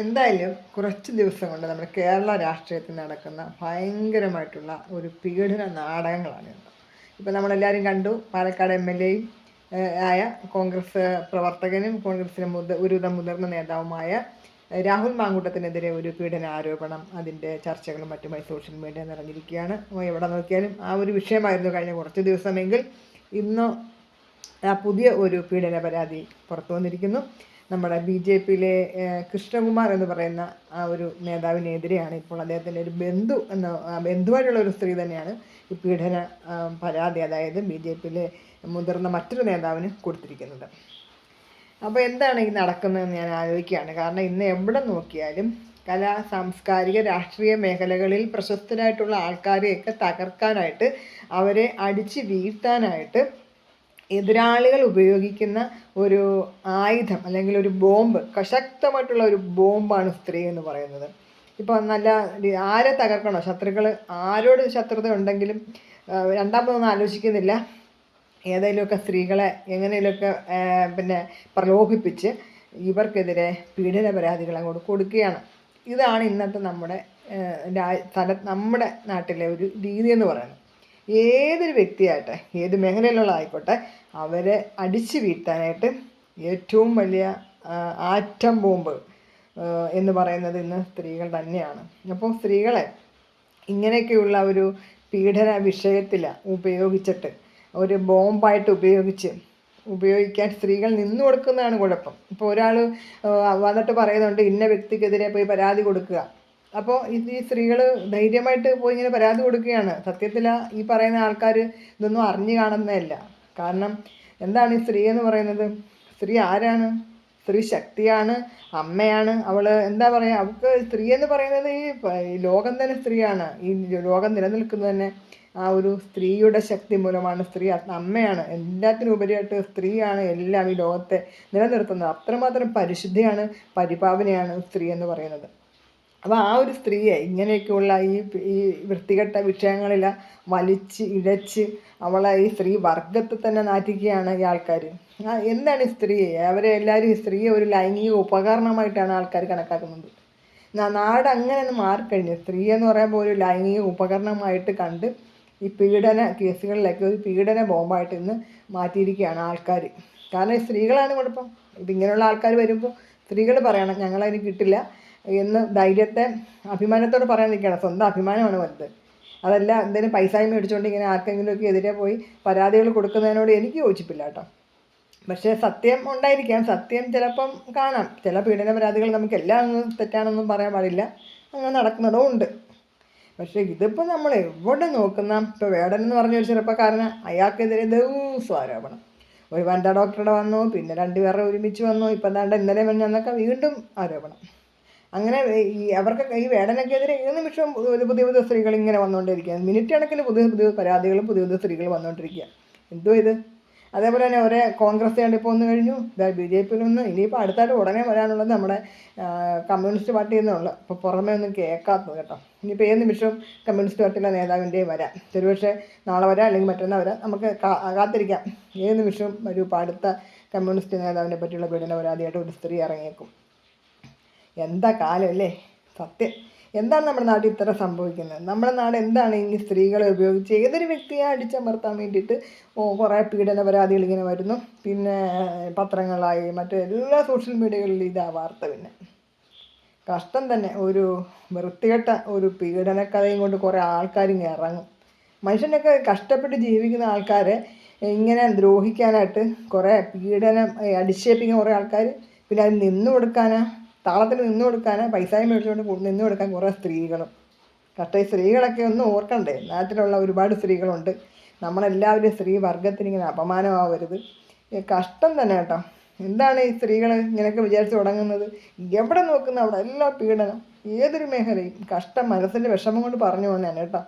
എന്തായാലും കുറച്ച് ദിവസം കൊണ്ട് നമ്മുടെ കേരള രാഷ്ട്രീയത്തിൽ നടക്കുന്ന ഭയങ്കരമായിട്ടുള്ള ഒരു പീഡന നാടകങ്ങളാണ് ഇന്ന്. ഇപ്പം നമ്മളെല്ലാവരും കണ്ടു പാലക്കാട് എം എൽ എയും ആയ കോൺഗ്രസ് പ്രവർത്തകനും കോൺഗ്രസിലെ മുത ഒരുവിധം മുതിർന്ന നേതാവുമായ രാഹുൽ മാങ്കൂട്ടത്തിനെതിരെ ഒരു പീഡന ആരോപണം അതിന്റെ ചർച്ചകളും മറ്റുമായി സോഷ്യൽ മീഡിയ നിറഞ്ഞിരിക്കുകയാണ്. എവിടെ നോക്കിയാലും ആ ഒരു വിഷയമായിരുന്നു കഴിഞ്ഞ കുറച്ച് ദിവസമെങ്കിൽ ഇന്ന് ആ പുതിയ ഒരു പീഡന പരാതി പുറത്തു വന്നിരിക്കുന്നു. നമ്മുടെ ബി ജെ പിയിലെ കൃഷ്ണകുമാർ എന്ന് പറയുന്ന ആ ഒരു നേതാവിനെതിരെയാണ് ഇപ്പോൾ അദ്ദേഹത്തിന്റെ ഒരു ബന്ധു എന്ന ബന്ധുവായിട്ടുള്ള ഒരു സ്ത്രീ തന്നെയാണ് ഈ പീഡന പരാതി അതായത് ബി ജെ പിയിലെ മുതിർന്ന മറ്റൊരു നേതാവിന് കൊടുത്തിരിക്കുന്നത്. അപ്പോൾ എന്താണ് ഈ നടക്കുന്നതെന്ന് ഞാൻ ആലോചിക്കുകയാണ്. കാരണം ഇന്ന് എവിടെ നോക്കിയാലും കലാ സാംസ്കാരിക രാഷ്ട്രീയ മേഖലകളിൽ പ്രശസ്തരായിട്ടുള്ള ആൾക്കാരെയൊക്കെ തകർക്കാനായിട്ട് അവരെ അടിച്ച് വീഴ്ത്താനായിട്ട് എതിരാളികൾ ഉപയോഗിക്കുന്ന ഒരു ആയുധം അല്ലെങ്കിൽ ഒരു ബോംബ് കശക്തമായിട്ടുള്ള ഒരു ബോംബാണ് സ്ത്രീ എന്ന് പറയുന്നത്. ഇപ്പോൾ നല്ല ആരെ തകർക്കണോ? ശത്രുക്കൾ ആരോട് ശത്രുത ഉണ്ടെങ്കിലും രണ്ടാമതൊന്നും ആലോചിക്കുന്നില്ല. ഏതെങ്കിലുമൊക്കെ സ്ത്രീകളെ എങ്ങനെയൊക്കെ പിന്നെ പ്രലോഭിപ്പിച്ച് ഇവർക്കെതിരെ പീഡന പരാതികൾ അങ്ങോട്ട് കൊടുക്കുകയാണ്. ഇതാണ് ഇന്നത്തെ നമ്മുടെ രാ- നമ്മുടെ നാട്ടിലെ ഒരു രീതി എന്ന് പറയുന്നത്. ഏതൊരു വ്യക്തിയാകട്ടെ ഏത് മേഖലയിലുള്ള ആയിക്കോട്ടെ അവരെ അടിച്ചു വീഴ്ത്താനായിട്ട് ഏറ്റവും വലിയ ആറ്റം ബോംബ് എന്ന് പറയുന്നത് ഇന്ന് സ്ത്രീകൾ തന്നെയാണ്. അപ്പോൾ സ്ത്രീകളെ ഇങ്ങനെയൊക്കെയുള്ള ഒരു പീഡന വിഷയത്തിൽ ഉപയോഗിച്ചിട്ട് ഒരു ബോംബായിട്ട് ഉപയോഗിച്ച് ഉപയോഗിക്കാൻ സ്ത്രീകൾ നിന്നു കൊടുക്കുന്നതാണ് കുഴപ്പം. ഇപ്പോൾ ഒരാൾ വന്നിട്ട് പറയുന്നുണ്ട് ഇന്ന വ്യക്തിക്കെതിരെ പോയി പരാതി കൊടുക്കുക. അപ്പോൾ ഈ സ്ത്രീകൾ ധൈര്യമായിട്ട് പോയി ഇങ്ങനെ പരാതി കൊടുക്കുകയാണ്. സത്യത്തിൽ ഈ പറയുന്ന ആൾക്കാർ ഇതൊന്നും അറിഞ്ഞു കാണുന്നതല്ല. കാരണം എന്താണ് ഈ സ്ത്രീ എന്ന് പറയുന്നത്? സ്ത്രീ ആരാണ്? സ്ത്രീ ശക്തിയാണ്? അമ്മയാണ്? അവൾ എന്താ പറയുക അവൾക്ക് സ്ത്രീ എന്ന് പറയുന്നത് ഈ ലോകം തന്നെ സ്ത്രീയാണ്. ഈ ലോകം നിലനിൽക്കുന്നത് തന്നെ ആ ഒരു സ്ത്രീയുടെ ശക്തി മൂലമാണ്. സ്ത്രീ അമ്മയാണ്. എല്ലാത്തിനും ഉപരിയായിട്ട് സ്ത്രീയാണ് എല്ലാം ഈ ലോകത്തെ നിലനിർത്തുന്നത്. അത്രമാത്രം പരിശുദ്ധിയാണ് പരിപാവനയാണ് സ്ത്രീ എന്ന് പറയുന്നത്. അപ്പോൾ ആ ഒരു സ്ത്രീയെ ഇങ്ങനെയൊക്കെയുള്ള ഈ ഈ വൃത്തികെട്ട വിഷയങ്ങളിൽ വലിച്ച് ഇഴച്ച് അവളെ ഈ സ്ത്രീ വർഗത്തെ തന്നെ നാറ്റിക്കുകയാണ് ഈ ആൾക്കാർ എന്താണ് ഈ സ്ത്രീയെ? അവരെ എല്ലാവരും ഈ സ്ത്രീയെ ഒരു ലൈംഗിക ഉപകരണമായിട്ടാണ് ആൾക്കാർ കണക്കാക്കുന്നത്. നാട് അങ്ങനെ ഒന്ന് മാറിക്കഴിഞ്ഞു സ്ത്രീ എന്ന് പറയുമ്പോൾ ഒരു ലൈംഗിക ഉപകരണമായിട്ട് കണ്ട് ഈ പീഡന കേസുകളിലൊക്കെ ഒരു പീഡന ബോംബായിട്ട് ഇന്ന് മാറ്റിയിരിക്കുകയാണ് ആൾക്കാർ കാരണം സ്ത്രീകളാണ് കുഴപ്പം ഇങ്ങനെയുള്ള ആൾക്കാർ വരുമ്പോൾ സ്ത്രീകൾ പറയണം ഞങ്ങളതിന് കിട്ടില്ല. എന്ന് ധൈര്യത്തെ അഭിമാനത്തോടെ പറയാൻ നിൽക്കുകയാണ്. സ്വന്തം അഭിമാനമാണ് വലുത്. അതല്ല എന്തെങ്കിലും പൈസയും മേടിച്ചുകൊണ്ട് ഇങ്ങനെ ആർക്കെങ്കിലുമൊക്കെ എതിരെ പോയി പരാതികൾ കൊടുക്കുന്നതിനോട് എനിക്ക് യോജിപ്പില്ല കേട്ടോ. പക്ഷേ സത്യം ഉണ്ടായിരിക്കാം. സത്യം ചിലപ്പം കാണാം. ചില പീഡന പരാതികൾ നമുക്ക് എല്ലാം തെറ്റാണെന്നും പറയാൻ പാടില്ല. അങ്ങനെ നടക്കുന്നതും ഉണ്ട്. പക്ഷേ ഇതിപ്പോൾ നമ്മൾ എവിടെ നോക്കുന്ന ഇപ്പോൾ വേടൻ എന്ന് പറഞ്ഞ ഒരു ചെറുപ്പക്കാരന് അയാൾക്കെതിരെ ദിവസം ആരോപണം. ഒരു വനിതാ ഡോക്ടറുടെ വന്നു പിന്നെ രണ്ടുപേരുടെ ഒരുമിച്ച് വന്നു ഇപ്പം എന്താണ്ട് ഇന്നലെ മിന്നന്നൊക്കെ വീണ്ടും ആരോപണം. അങ്ങനെ ഈ അവർക്ക് ഈ വേടനക്കെതിരെ ഏത് നിമിഷവും ഒരു പുതിയ പുതിയ സ്ത്രീകൾ ഇങ്ങനെ വന്നുകൊണ്ടിരിക്കുക മിനിറ്റ് കണക്കിന് പുതിയ പുതിയ പരാതികളും പുതിയ പുതിയ സ്ത്രീകൾ വന്നുകൊണ്ടിരിക്കുക എന്തോ ഇത്? അതേപോലെ തന്നെ ഒരേ കോൺഗ്രസ് കണ്ടിപ്പോൾ ഒന്ന് കഴിഞ്ഞു. ബി ജെ പിയിൽ ഒന്ന് ഇനിയിപ്പോൾ അടുത്തായിട്ട് ഉടനെ വരാനുള്ളത് നമ്മുടെ കമ്മ്യൂണിസ്റ്റ് പാർട്ടിയിൽ നിന്നുള്ള. ഇപ്പോൾ പുറമേ ഒന്നും കേൾക്കാത്തത് കേട്ടോ. ഇനിയിപ്പോൾ ഏത് നിമിഷവും കമ്മ്യൂണിസ്റ്റ് പാർട്ടിയിലെ നേതാവിന്റെയും വരാം. ഒരുപക്ഷെ നാളെ വരാം അല്ലെങ്കിൽ മറ്റന്നാൾ വരാം. നമുക്ക് കാത്തിരിക്കാം. ഏത് നിമിഷവും ഒരു അടുത്ത കമ്മ്യൂണിസ്റ്റ് നേതാവിനെ പറ്റിയുള്ള പീഡന പരാതിയായിട്ട് ഒരു സ്ത്രീ ഇറങ്ങിയേക്കും. എന്താ കാലം അല്ലേ? സത്യം. എന്താണ് നമ്മുടെ നാട്ടിൽ ഇത്ര സംഭവിക്കുന്നത്? നമ്മുടെ നാട് എന്താണ് ഈ സ്ത്രീകളെ ഉപയോഗിച്ച് ഏതൊരു വ്യക്തിയെ അടിച്ചമർത്താൻ വേണ്ടിയിട്ട് കുറേ പീഡന പരാതികൾ ഇങ്ങനെ വരുന്നു. പിന്നെ പത്രങ്ങളായി മറ്റു എല്ലാ സോഷ്യൽ മീഡിയകളിലും ഇതാ വാർത്ത പിന്നെ. കഷ്ടം തന്നെ. ഒരു വൃത്തികെട്ട ഒരു പീഡനക്കഥയും കൊണ്ട് കുറേ ആൾക്കാർ ഇങ്ങനെ ഇറങ്ങും. മനുഷ്യനൊക്കെ കഷ്ടപ്പെട്ട് ജീവിക്കുന്ന ആൾക്കാരെ ഇങ്ങനെ ദ്രോഹിക്കാനായിട്ട് കുറേ പീഡനം അടിച്ചേപ്പിക്കുന്ന കുറേ ആൾക്കാർ പിന്നെ അത് നിന്നു കൊടുക്കാനാ താളത്തിന് നിന്ന് കൊടുക്കാൻ പൈസയും മേടിച്ചുകൊണ്ട് നിന്നു കൊടുക്കാൻ കുറേ സ്ത്രീകളും. കറക്റ്റ് സ്ത്രീകളൊക്കെ ഒന്നും ഓർക്കണ്ടേ? നാട്ടിലുള്ള ഒരുപാട് സ്ത്രീകളുണ്ട്. നമ്മളെല്ലാവരും സ്ത്രീ വർഗത്തിന് ഇങ്ങനെ അപമാനമാവരുത്. കഷ്ടം തന്നെ കേട്ടോ. എന്താണ് ഈ സ്ത്രീകൾ ഇങ്ങനെയൊക്കെ വിചാരിച്ച് തുടങ്ങുന്നത്? എവിടെ നോക്കുന്ന അവിടെ? എല്ലാ പീഡനം. ഏതൊരു മേഖലയും കഷ്ടം മനസ്സിന്റെ വിഷമം കൊണ്ട് പറഞ്ഞു പോകുന്നതാണ് കേട്ടോ.